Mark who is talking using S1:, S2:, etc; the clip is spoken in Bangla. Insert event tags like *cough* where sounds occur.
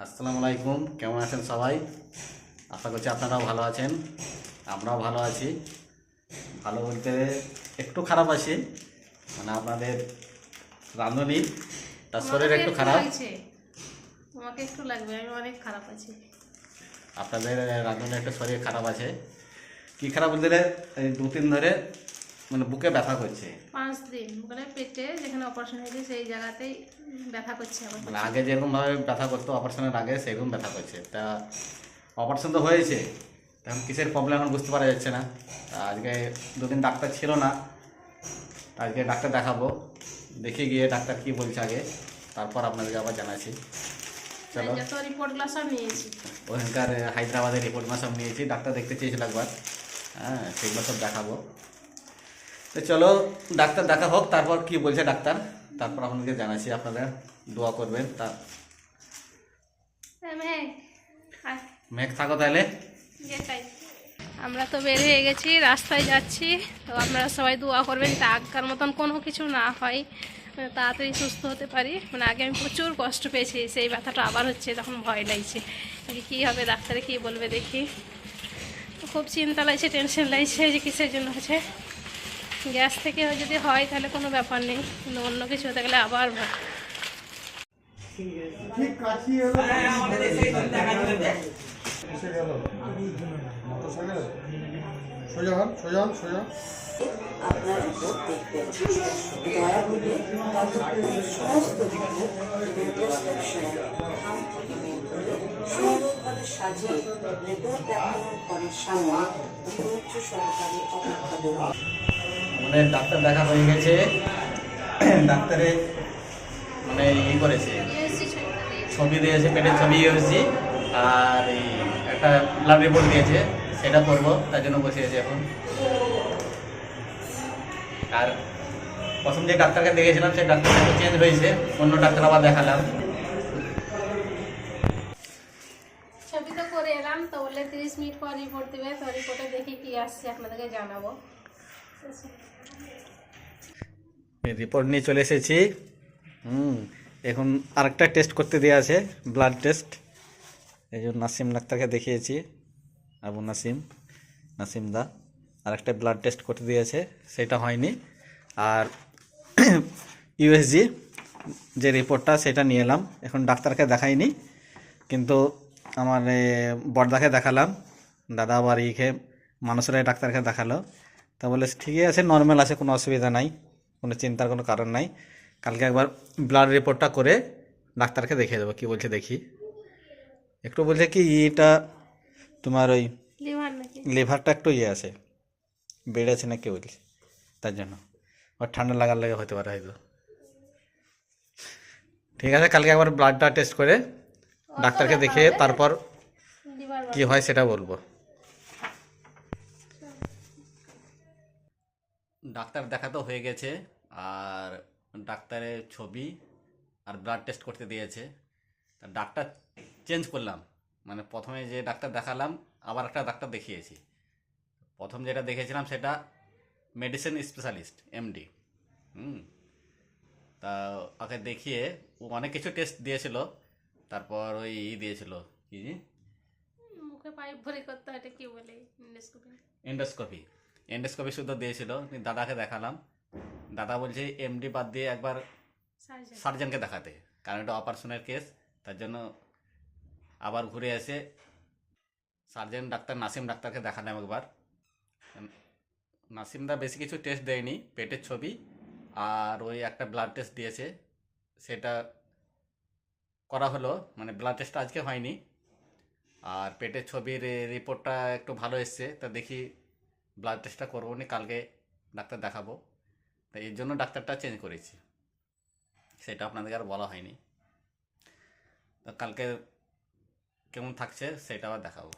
S1: আসসালামু আলাইকুম কেমন আছেন সবাই? আশা করছি আপনারাও ভালো আছেন আমরাও ভালো আছি। ভালো বলতে একটু খারাপ আছি মানে আপনাদের রাঁধুনি তার শরীর একটু খারাপ।
S2: তোমাকে একটু লাগবে আমি অনেক খারাপ আছি।
S1: আপনাদের রাঁধুনি একটু শরীর খারাপ আছে। কি খারাপ বলতে দু তিন ধরে মানে বুকে ব্যথা করছে।
S2: পাঁচ দিন মানে পেটে যেখানে অপারেশন হয়েছে সেই জায়গাতেই ব্যথা করছে
S1: মানে আগে যেরকমভাবে ব্যথা করতো অপারেশনের আগে সেরকম ব্যথা করছে। তা অপারেশন তো হয়েছে এখন কিসের প্রবলেম এখন বুঝতে পারা যাচ্ছে না। তা আজকে দুদিন ডাক্তার ছিল না আজকে ডাক্তার দেখাবো দেখে গিয়ে ডাক্তার কি বলছে আগে তারপর আপনাদেরকে আবার জানাচ্ছি। চলো।
S2: যত রিপোর্টগুলো সব নিয়েছি।
S1: ওখানকার হায়দ্রাবাদের রিপোর্ট মা সব নিয়েছি ডাক্তার দেখতে চেয়েছিল একবার। হ্যাঁ সেগুলো সব দেখাবো। তো চলো ডাক্তার দেখা হোক তারপর কি বলছে ডাক্তার? তারপর আপনাদেরকে জানাচ্ছি আপনারা দোয়া করবেন। তা
S2: হ্যাঁ, মেঘ,
S1: থাকো তাহলে।
S2: আমরা তো বের হয়ে গেছি রাস্তায় যাচ্ছি। তো আপনারা সবাই দোয়া করবেন তা আগকার মতন কোনো কিছু না হয় মানে তাড়াতাড়ি সুস্থ হতে পারি। মানে আগে আমি প্রচুর কষ্ট পেয়েছি সেই ব্যথাটা আবার হচ্ছে তখন ভয় লাগছে। কী হবে ডাক্তারে কী বলবে দেখি। খুব চিন্তা লাগছে টেনশন লাগছে যে কিসের জন্য হচ্ছে। গ্যাস থেকে যদি হয় তাহলে কোনো ব্যাপার নেই কিন্তু অন্য কিছু হতে গেলে আবার ভয়।
S3: ঠিক কাছি এলো এসে গেল? মোটরসাইকেল? সোজা হন সোজা হন সোজা
S4: আপনার উপর দেখবেন দয়া করে সমস্ত সুন্দরভাবে সাজিয়ে রেকর্ড দেখানোর সামনে উচ্চ সহকারে অপেক্ষা দেওয়া
S1: মানে ডাক্তার দেখা হয়ে গেছে। ডাক্তারে মানে ই করেছে। ছবি দিয়েছে, পেটের ছবি ইউএসজি আর এই একটা ব্লাড রিপোর্ট দিয়েছে, সেটা করব, তার জন্য বসে আছি এখন। আর প্রথম যে ডাক্তারকে দেখেছিলাম, সেই ডাক্তারটা চেঞ্জ হয়েছে। অন্য ডাক্তার আবার দেখালাম।
S2: ছবি তো করে এলাম তিরিশ মিনিট পর রিপোর্ট দেবে, তো রিপোর্টে দেখি কি আসছে, আপনাদেরকে জানাব।
S1: রিপোর্ট নিয়ে চলে এসেছি। হুম এখন আরেকটা টেস্ট করতে দেওয়া আছে ব্লাড টেস্ট এই জন্য নাসিম ডাক্তারকে দেখিয়েছি আবু নাসিম নাসিম দা। আরেকটা ব্লাড টেস্ট করতে দিয়েছে সেটা হয়নি। আর *clears throat* ইউএসজি যে রিপোর্টটা সেটা নিয়ে এলাম। এখন ডাক্তারকে দেখাইনি কিন্তু আমার এ, বড়দাকে দেখালাম। দাদা ইকে মানুষরাই ডাক্তারকে দেখাল। তা বলে ঠিকই আছে নর্মাল আছে কোনো অসুবিধা নাই। কোনো চিন্তার কোনো কারণ নাই। কালকে একবার ব্লাড রিপোর্টটা করে ডাক্তারকে দেখিয়ে দেবো কী বলছে দেখি। একটু বলছে কি এটা তোমার ওই
S2: লিভার
S1: লিভারটা একটু ইয়ে আছে বেড়েছে না কি বলছে তার জন্য। ওর ঠান্ডা লাগার লাগে হতে পারে হয়তো। ঠিক আছে কালকে একবার ব্লাডটা টেস্ট করে ডাক্তারকে দেখিয়ে তারপর কি হয় সেটা বলব। ডাক্তার দেখা তো হয়ে গেছে আর ডাক্তারের ছবি আর ব্লাড টেস্ট করতে দিয়েছে। তা ডাক্তার চেঞ্জ করলাম মানে প্রথমে যে ডাক্তার দেখালাম আবার একটা ডাক্তার দেখিয়েছি। প্রথম যেটা দেখেছিলাম সেটা মেডিসিন স্পেশালিস্ট এমডি হুম। তা ওকে দেখিয়ে ও অনেক কিছু টেস্ট দিয়েছিল তারপর ওই ই দিয়েছিল কি?
S2: মুখে পাইপ ভরে করতে হয় এটা কি বলে? ইন্ডোস্কোপি
S1: এন্ডোস্কোপি এন্ডোস্কোপি শুধু দিয়েছিল দাদাকে দেখালাম। দাদা বলছে এমডি বাদ দিয়ে একবার
S2: সার্জন
S1: সার্জনকে দেখাতে কারণ এটা অপারেশনের কেস তার জন্য আবার ঘুরে এসে সার্জন ডাক্তার নাসিম ডাক্তারকে দেখালাম একবার। নাসিমদা বেশি কিছু টেস্ট দেয়নি পেটের ছবি আর ওই একটা ব্লাড টেস্ট দিয়েছে। সেটা করা হলো মানে ব্লাড টেস্টটা আজকে হয়নি। আর পেটের ছবির রিপোর্টটা একটু ভালো এসছে তা দেখি ব্লাড টেস্টটা করব নি, কালকে ডাক্তার দেখাবো। তা এর জন্য ডাক্তারটা চেঞ্জ করেছি। সেটা আপনাদেরকে আর বলা হয়নি। তো কালকে কেমন থাকছে সেটা আবার দেখাবো।